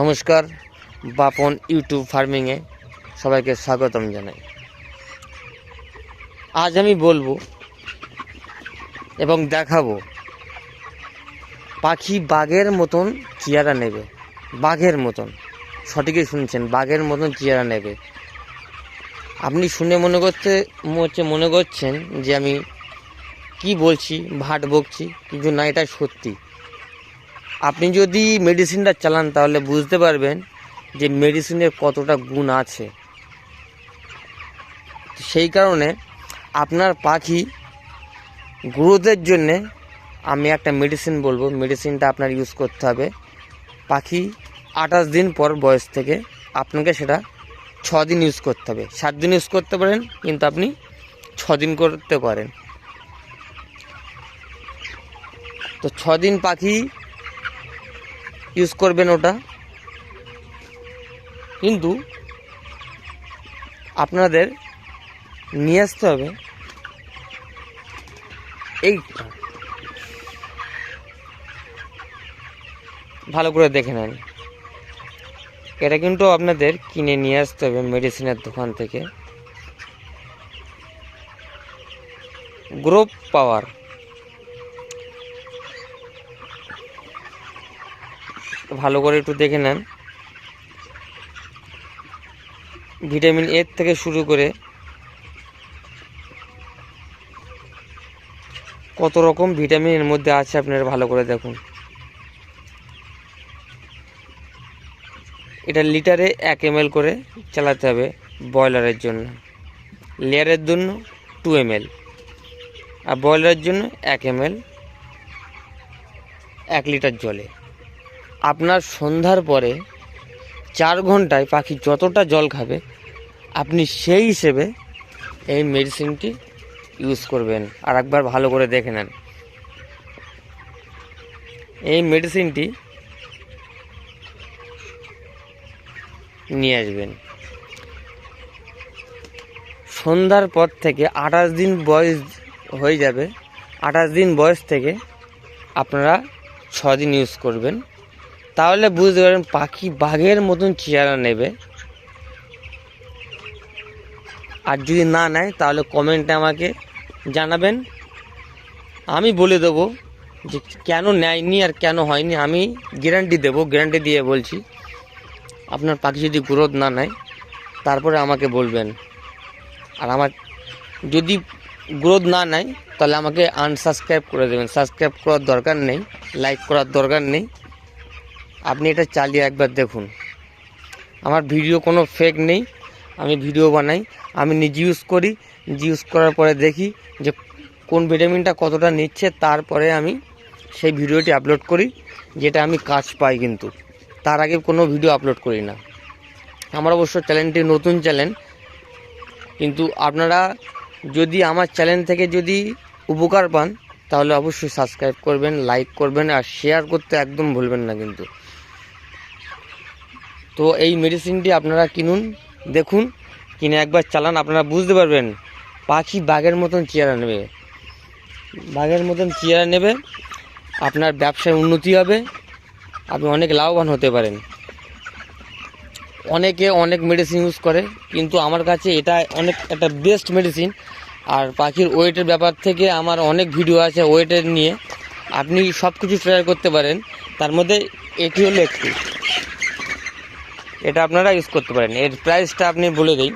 নমস্কার, বাপন ইউটিউব ফার্মিংয়ে সবাইকে স্বাগতম জানাই। আজ আমি বলব এবং দেখাবো পাখি বাঘের মতন চেয়ারা নেবে, বাঘের মতন। সঠিকই শুনছেন, বাঘের মতন চেয়ারা নেবে। আপনি শুনে মনে করতে, হচ্ছে মনে করছেন যে আমি কি বলছি, ভাট বকছি, কিন্তু না, এটা সত্যি। আপনি যদি মেডিসিনটা চালান, তাহলে বুঝতে পারবেন যে মেডিসিনের কতটা গুণ আছে। সেই কারণে আপনার পাখি গ্রোথের জন্যে আমি একটা মেডিসিন বলব। মেডিসিনটা আপনার ইউজ করতে হবে। পাখি আঠাশ দিন পর বয়স থেকে আপনাকে সেটা ছ দিন ইউজ করতে হবে। সাত দিন ইউজ করতে পারেন, কিন্তু আপনি ছ দিন করতে পারেন। তো ছ দিন পাখি ইউজ করবেন ওটা। কিন্তু আপনাদের নিয়ে আসতে হবে এইটা ভালো করে দেখে নেন। এটা কিন্তু আপনাদের কিনে নিয়ে আসতে হবে মেডিসিনের দোকান থেকে। গ্রোপ পাওয়ার ভালো করে একটু দেখে নেন। ভিটামিন এর থেকে শুরু করে কত রকম ভিটামিন এর মধ্যে আছে আপনারা ভালো করে দেখুন। এটা লিটারে এক এম করে চালাতে হবে ব্রয়লারের জন্য। লেয়ারের জন্য টু এম আর ব্রয়লারের জন্য এক এম এক লিটার জলে। আপনার সন্ধ্যার পরে চার ঘন্টায় পাখি যতটা জল খাবে, আপনি সেই হিসেবে এই মেডিসিনটি ইউজ করবেন। আর একবার ভালো করে দেখে নেন। এই মেডিসিনটি নিয়ে আসবেন। সন্ধ্যার পর থেকে আঠাশ দিন বয়স হয়ে যাবে। আঠাশ দিন বয়স থেকে আপনারা দিন ইউজ করবেন। তাহলে বুঝতে পারেন পাখি বাঘের মতন চেহারা নেবে। আর যদি না নেয়, তাহলে কমেন্টে আমাকে জানাবেন। আমি বলে দেবো যে কেন নেয়নি আর কেন হয়নি, আমি গ্যারান্টি দেবো গ্যারান্টি দিয়ে বলছি, আপনার পাখি যদি গ্রোথ না নেয়, তারপরে আমাকে বলবেন। আর আমার যদি গ্রোথ না নেয়, তাহলে আমাকে আনসাবস্ক্রাইব করে দেবেন। সাবস্ক্রাইব করার দরকার নেই লাইক করার দরকার নেই। আপনি এটা চালিয়ে একবার দেখুন। আমার ভিডিও কোনো ফেক নেই, আমি ভিডিও বানাই। আমি নিজে ইউজ করি, নিজে ইউজ করার পরে দেখি যে কোন ভিটামিনটা কতটা নিচ্ছে, তারপরে আমি সেই ভিডিওটি আপলোড করি, যেটা আমি কাজ পাই কিন্তু। তার আগে কোনো ভিডিও আপলোড করি না। আমার অবশ্য চ্যানেলটি নতুন চ্যানেল কিন্তু আপনারা যদি আমার চ্যানেল থেকে যদি উপকার পান, তাহলে অবশ্যই সাবস্ক্রাইব করবেন লাইক করবেন, আর শেয়ার করতে একদম ভুলবেন না কিন্তু। তো এই মেডিসিনটি আপনারা কিনুন, দেখুন, কিনে একবার চালান, আপনারা বুঝতে পারবেন, পাখি বাঘের মতন চেয়ারা নেবে। বাঘের মতন চেয়ারা নেবে, আপনার ব্যবসায় উন্নতি হবে, আপনি অনেক লাভবান হতে পারেন। অনেকে অনেক মেডিসিন ইউজ করে, কিন্তু আমার কাছে এটা অনেক, একটা বেস্ট মেডিসিন আর পাখির ওয়েটের ব্যাপার থেকে আমার অনেক ভিডিও আছে ওয়েটের নিয়ে। আপনি সব কিছু ট্রাই করতে পারেন, তার মধ্যে এটি হলো একটি। এটা আপনারা ইউজ করতে পারেন। এর প্রাইসটা আপনি বলে দিই।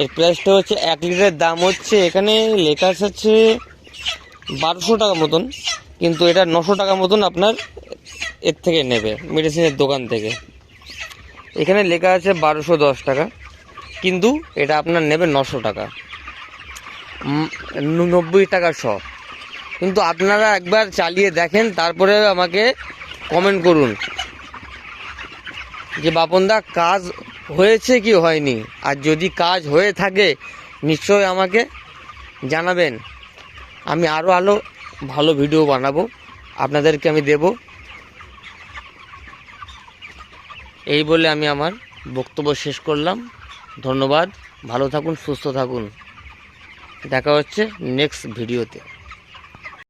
এর প্রাইসটা হচ্ছে এক লিটারের দাম হচ্ছে এখানে লেখা আছে বারোশো টাকা মতন, কিন্তু এটা নশো টাকা মতন আপনার এর থেকে নেবে মেডিসিনের দোকান থেকে। এখানে লেখা আছে বারোশো দশ টাকা, কিন্তু এটা আপনার নেবে নশো টাকা। নব্বই টাকা শ। কিন্তু আপনারা একবার চালিয়ে দেখেন, তারপরে আমাকে কমেন্ট করুন। যে বাপনদা, কাজ হয়েছে কি হয়নি? আর যদি কাজ হয়ে থাকে, নিশ্চয়ই আমাকে জানাবেন। আমি আরও আরও ভালো ভিডিও বানাবো। আপনাদেরকে আমি দেব। এই বলে আমি আমার বক্তব্য শেষ করলাম। ধন্যবাদ। ভালো থাকুন, সুস্থ থাকুন। দেখা হচ্ছে নেক্সট ভিডিওতে